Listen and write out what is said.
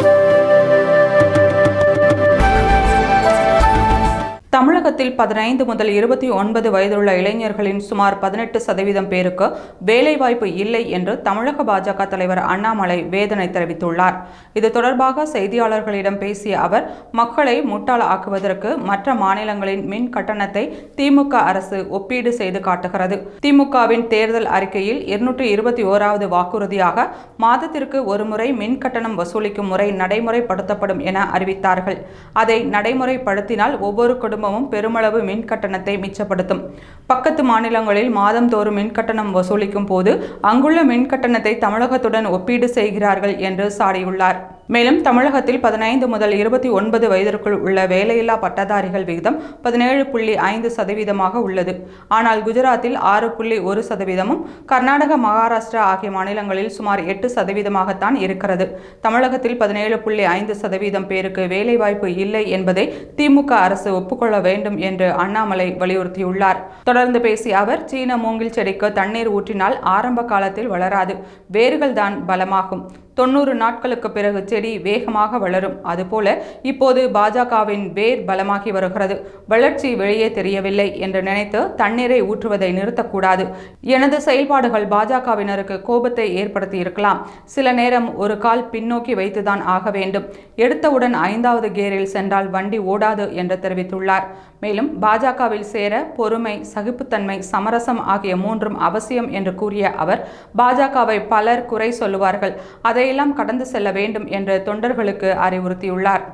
Thank you. தமிழகத்தில் பதினைந்து முதல் இருபத்தி ஒன்பது வயதுள்ள இளைஞர்களின் சுமார் பதினெட்டு சதவீதம் பேருக்கு வேலைவாய்ப்பு இல்லை என்று தமிழக பாஜக தலைவர் அண்ணாமலை வேதனை தெரிவித்துள்ளார். இது தொடர்பாக செய்தியாளர்களிடம் பேசிய அவர் மக்களை முட்டாள் ஆக்குவதற்கு மற்ற மாநிலங்களின் மின் கட்டணத்தை திமுக அரசு ஒப்பீடு செய்து காட்டுகிறது. திமுகவின் தேர்தல் அறிக்கையில் இருநூற்றி இருபத்தி ஓராவது வாக்குறுதியாக மாதத்திற்கு ஒருமுறை மின் கட்டணம் வசூலிக்கும் முறை நடைமுறைப்படுத்தப்படும் என அறிவித்தார்கள். அதை நடைமுறைப்படுத்தினால் ஒவ்வொரு குடும்பமும் பெருமளவு மின் கட்டணத்தை மிச்சப்படுத்தும். பக்கத்து மாநிலங்களில் மாதந்தோறும் மின் கட்டணம் வசூலிக்கும் போது அங்குள்ள மின் கட்டணத்தை தமிழகத்துடன் ஒப்பீடு செய்கிறார்கள் என்று சாடியுள்ளார். மேலும் தமிழகத்தில் பதினைந்து முதல் இருபத்தி ஒன்பது வயதிற்குள் உள்ள வேலையில்லா பட்டதாரிகள் விகிதம் பதினேழு புள்ளி ஐந்து சதவீதமாக உள்ளது. ஆனால் குஜராத்தில் ஆறு புள்ளி ஒரு சதவீதமும் கர்நாடக மகாராஷ்டிரா ஆகிய மாநிலங்களில் சுமார் எட்டு சதவீதமாகத்தான் இருக்கிறது. தமிழகத்தில் பதினேழு புள்ளி ஐந்து சதவீதம் பேருக்கு வேலைவாய்ப்பு இல்லை என்பதை திமுக அரசு ஒப்புக்கொள்ள வேண்டும் என்று அண்ணாமலை வலியுறுத்தியுள்ளார். தொடர்ந்து பேசிய அவர் சீன மூங்கில் செடிக்கு தண்ணீர் ஊற்றினால் ஆரம்ப காலத்தில் வளராது. வேர்கள் தான் பலமாகும். தொண்ணூறு நாட்களுக்கு பிறகு செடி வேகமாக வளரும். அதுபோல இப்போது பாஜகவின் வேர் பலமாகி வருகிறது. வளர்ச்சி வெளியே தெரியவில்லை என்று நினைத்து தண்ணீரை ஊற்றுவதை நிறுத்தக்கூடாது. எனது செயல்பாடுகள் பாஜகவினருக்கு கோபத்தை ஏற்படுத்தி இருக்கலாம் சில நேரம் ஒரு கால் பின்னோக்கி வைத்துதான் ஆக வேண்டும். எடுத்தவுடன் ஐந்தாவது கேரில் சென்றால் வண்டி ஓடாது என்று தெரிவித்துள்ளார். மேலும் பாஜகவில் சேர பொறுமை சகிப்புத்தன்மை சமரசம் ஆகிய மூன்றும் அவசியம் என்று கூறிய அவர் பாஜகவை பலர் குறை சொல்லுவார்கள். அதை அதையெல்லாம் கடந்து செல்ல வேண்டும் என்று தொண்டர்களுக்கு அறிவுறுத்தியுள்ளார்.